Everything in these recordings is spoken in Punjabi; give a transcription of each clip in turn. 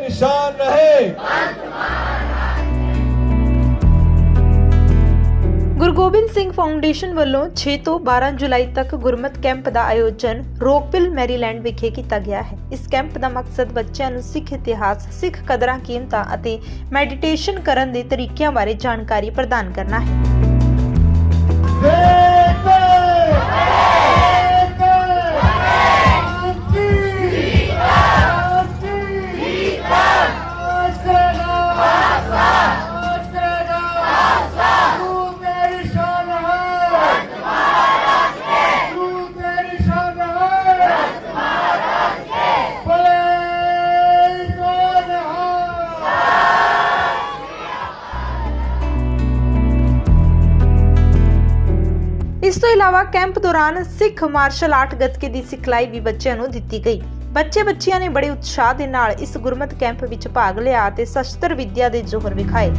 निशान रहे ਗੁਰੂ ਗੋਬਿੰਦ ਸਿੰਘ ਫਾਊਂਡੇਸ਼ਨ ਵੱਲੋਂ 6 ਤੋਂ 12 ਜੁਲਾਈ ਤੱਕ ਗੁਰਮਤ ਕੈਂਪ ਦਾ ਆਯੋਜਨ ਰੋਕਵਿਲ ਮੈਰੀਲੈਂਡ ਵਿਖੇ ਕੀਤਾ ਗਿਆ ਹੈ। ਇਸ ਕੈਂਪ ਦਾ ਮਕਸਦ ਬੱਚਿਆਂ ਨੂੰ ਸਿੱਖ ਇਤਿਹਾਸ ਸਿੱਖ ਕਦਰਾਂ ਕੀਮਤਾਂ ਅਤੇ ਮੈਡੀਟੇਸ਼ਨ ਕਰਨ ਦੇ ਤਰੀਕਿਆਂ ਬਾਰੇ ਜਾਣਕਾਰੀ ਪ੍ਰਦਾਨ ਕਰਨਾ ਹੈ। ਇਸ ਤੋਂ ਇਲਾਵਾ ਕੈਂਪ ਦੌਰਾਨ ਸਿੱਖ ਮਾਰਸ਼ਲ ਆਰਟ ਗੱਤਕੇ ਦੀ ਸਿਖਲਾਈ ਵੀ ਬੱਚਿਆਂ ਨੂੰ ਦਿੱਤੀ ਗਈ। ਬੱਚੇ ਬੱਚੀਆਂ ਨੇ ਬੜੇ ਉਤਸ਼ਾਹ ਦੇ ਨਾਲ ਇਸ ਗੁਰਮਤ ਕੈਂਪ ਵਿੱਚ ਭਾਗ ਲਿਆ ਅਤੇ ਸ਼ਸਤਰ ਵਿੱਦਿਆ ਦੇ ਜੋਹਰ ਵਿਖਾਏ।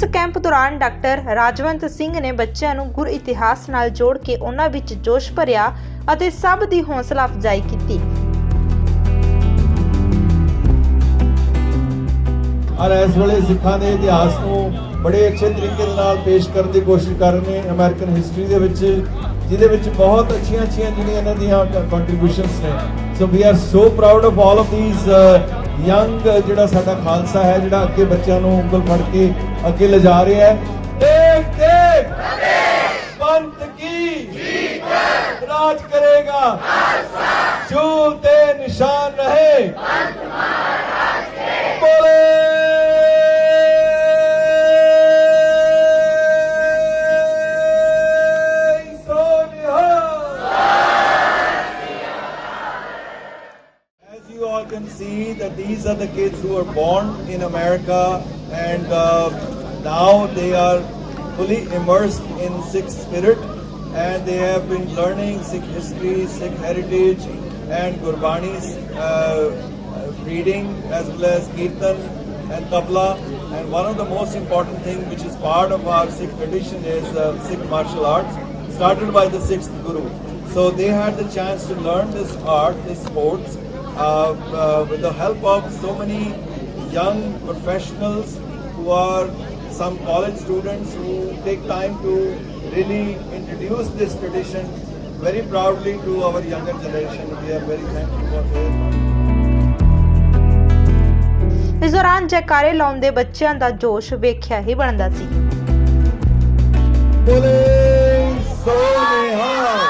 ਇਸ ਕੈਂਪ ਦੌਰਾਨ ਡਾਕਟਰ ਰਾਜਵੰਤ ਸਿੰਘ ਨੇ ਬੱਚਿਆਂ ਨੂੰ ਗੁਰ ਇਤਿਹਾਸ ਨਾਲ ਜੋੜ ਕੇ ਉਹਨਾਂ ਵਿੱਚ ਜੋਸ਼ ਭਰਿਆ ਅਤੇ ਸਭ ਦੀ ਹੌਸਲਾ ਅਫਜ਼ਾਈ ਕੀਤੀ। ਔਰ ਇਸ ਵੇਲੇ ਸਿੱਖਾਂ ਦੇ ਇਤਿਹਾਸ ਨੂੰ ਬੜੇ ਅੱਛੇ ਤਰੀਕੇ ਦੇ ਨਾਲ ਪੇਸ਼ ਕਰਨ ਦੀ ਕੋਸ਼ਿਸ਼ ਕਰ ਰਹੇ ਨੇ ਅਮਰੀਕਨ ਹਿਸਟਰੀ ਦੇ ਵਿੱਚ, ਜਿਹਦੇ ਵਿੱਚ ਬਹੁਤ ਅੱਛੀਆਂ ਅੱਛੀਆਂ ਜਿਹੜੀਆਂ ਇਹਨਾਂ ਦੀਆਂ ਕੰਟਰੀਬਿਊਸ਼ਨਸ ਨੇ। So we are so proud of all of these young ਜਿਹੜਾ ਸਾਡਾ ਖਾਲਸਾ ਹੈ ਜਿਹੜਾ ਅੱਗੇ ਬੱਚਿਆਂ ਨੂੰ ਉਂਗਲ ਫੜ ਕੇ ਅੱਗੇ ਲਿਜਾ ਰਿਹਾ ਹੈ ਦੇਖ ਦੇਖ ਪੰਥ ਕੀ ਜੀਤ ਰਾਜ ਕਰੇਗਾ ਜੋ ਤੇ ਨਿਸ਼ਾਨ ਰਹੇ ਬੋਲੇ see that these are the kids who were born in America and uh, now they are fully immersed in Sikh spirit and they have been learning Sikh history, Sikh heritage and Gurbani's uh, reading as well as Kirtan and Tabla and one of the most important thing which is part of our Sikh tradition is uh, Sikh martial arts started by the sixth Guru. So they had the chance to learn this art, this sports with the help of so many young professionals who are some college students who take time to really introduce this tradition very proudly to our younger generation. We are very thankful for their ਇਸ ਦੌਰਾਨ ਜੈਕਾਰੇ ਲਾਉਂਦੇ ਬੱਚਿਆਂ ਦਾ ਜੋਸ਼ ਵੇਖਿਆ ਹੀ ਬਣਦਾ ਸੀ ਬੋਲੇ ਸੋਨਿਹਾ